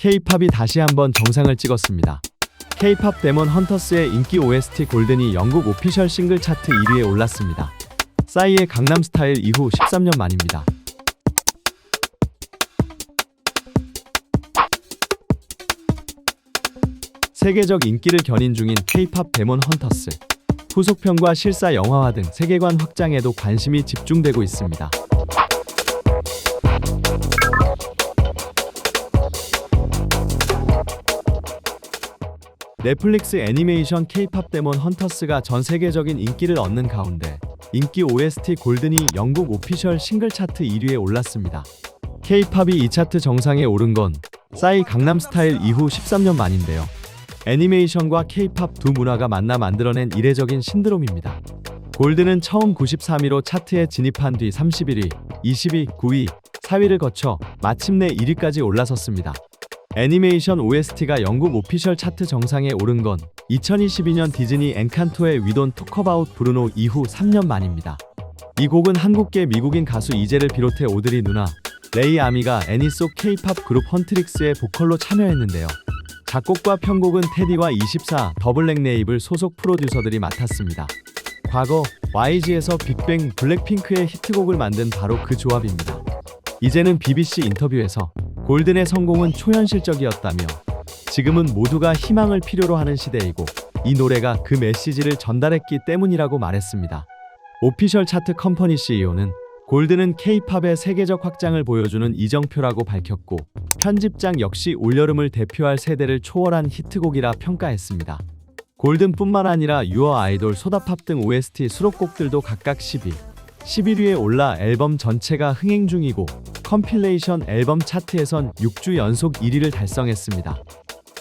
K-팝이 다시 한번 정상을 찍었습니다. K-팝 데몬 헌터스의 인기 OST 골든이 영국 오피셜 싱글 차트 1위에 올랐습니다. 싸이의 강남 스타일 이후 13년 만입니다. 세계적 인기를 견인 중인 K-팝 데몬 헌터스. 후속편과 실사 영화화 등 세계관 확장에도 관심이 집중되고 있습니다. 넷플릭스 애니메이션 K-팝 데몬 헌터스가 전 세계적인 인기를 얻는 가운데 인기 OST 골든이 영국 오피셜 싱글 차트 1위에 올랐습니다. K-팝이 이 차트 정상에 오른 건 싸이 강남 스타일 이후 13년 만인데요. 애니메이션과 K-팝 두 문화가 만나 만들어낸 이례적인 신드롬입니다. 골드는 처음 93위로 차트에 진입한 뒤 31위, 20위, 9위, 4위를 거쳐 마침내 1위까지 올라섰습니다. 애니메이션 OST가 영국 오피셜 차트 정상에 오른 건 2022년 디즈니 엔칸토의 위돈 토커바웃 브루노 이후 3년 만입니다. 이 곡은 한국계 미국인 가수 이재를 비롯해 오드리 누나, 레이 아미가 애니 속 K-팝 그룹 헌트릭스의 보컬로 참여했는데요. 작곡과 편곡은 테디와 24 더블랙 네이블 소속 프로듀서들이 맡았습니다. 과거 YG에서 빅뱅 블랙핑크의 히트곡을 만든 바로 그 조합입니다. 이제는 BBC 인터뷰에서 골든의 성공은 초현실적이었다며 지금은 모두가 희망을 필요로 하는 시대이고 이 노래가 그 메시지를 전달했기 때문이라고 말했습니다. 오피셜 차트 컴퍼니 CEO는 골든은 K-팝의 세계적 확장을 보여주는 이정표라고 밝혔고 편집장 역시 올여름을 대표할 세대를 초월한 히트곡이라 평가했습니다. 골든뿐만 아니라 유어 아이돌 소다팝 등 OST 수록곡들도 각각 10위, 11위에 올라 앨범 전체가 흥행 중이고 컴필레이션 앨범 차트에선 6주 연속 1위를 달성했습니다.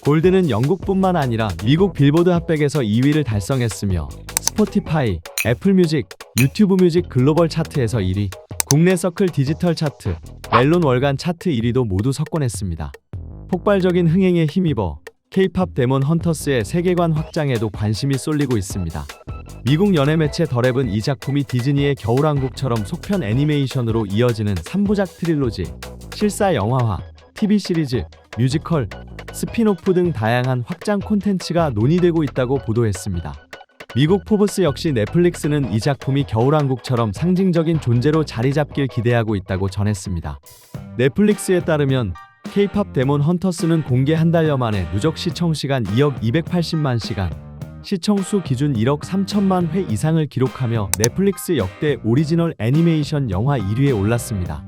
골든은 영국뿐만 아니라 미국 빌보드 핫백에서 2위를 달성했으며 스포티파이, 애플 뮤직, 유튜브 뮤직 글로벌 차트에서 1위, 국내 서클 디지털 차트, 멜론 월간 차트 1위도 모두 석권했습니다. 폭발적인 흥행에 힘입어 K-팝 데몬 헌터스의 세계관 확장에도 관심이 쏠리고 있습니다. 미국 연예 매체 더랩은 이 작품이 디즈니의 겨울왕국처럼 속편 애니메이션으로 이어지는 3부작 트릴로지, 실사 영화화, TV 시리즈, 뮤지컬, 스피노프 등 다양한 확장 콘텐츠가 논의되고 있다고 보도했습니다. 미국 포브스 역시 넷플릭스는 이 작품이 겨울왕국처럼 상징적인 존재로 자리 잡길 기대하고 있다고 전했습니다. 넷플릭스에 따르면 K-팝 데몬 헌터스는 공개 한 달여 만에 누적 시청 시간 2억 280만 시간, 시청 수 기준 1억 3천만 회 이상을 기록하며 넷플릭스 역대 오리지널 애니메이션 영화 1위에 올랐습니다.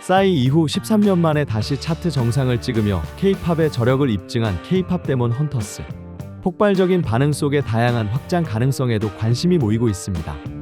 싸이 이후 13년 만에 다시 차트 정상을 찍으며 K-팝의 저력을 입증한 K-팝 데몬 헌터스. 폭발적인 반응 속에 다양한 확장 가능성에도 관심이 모이고 있습니다.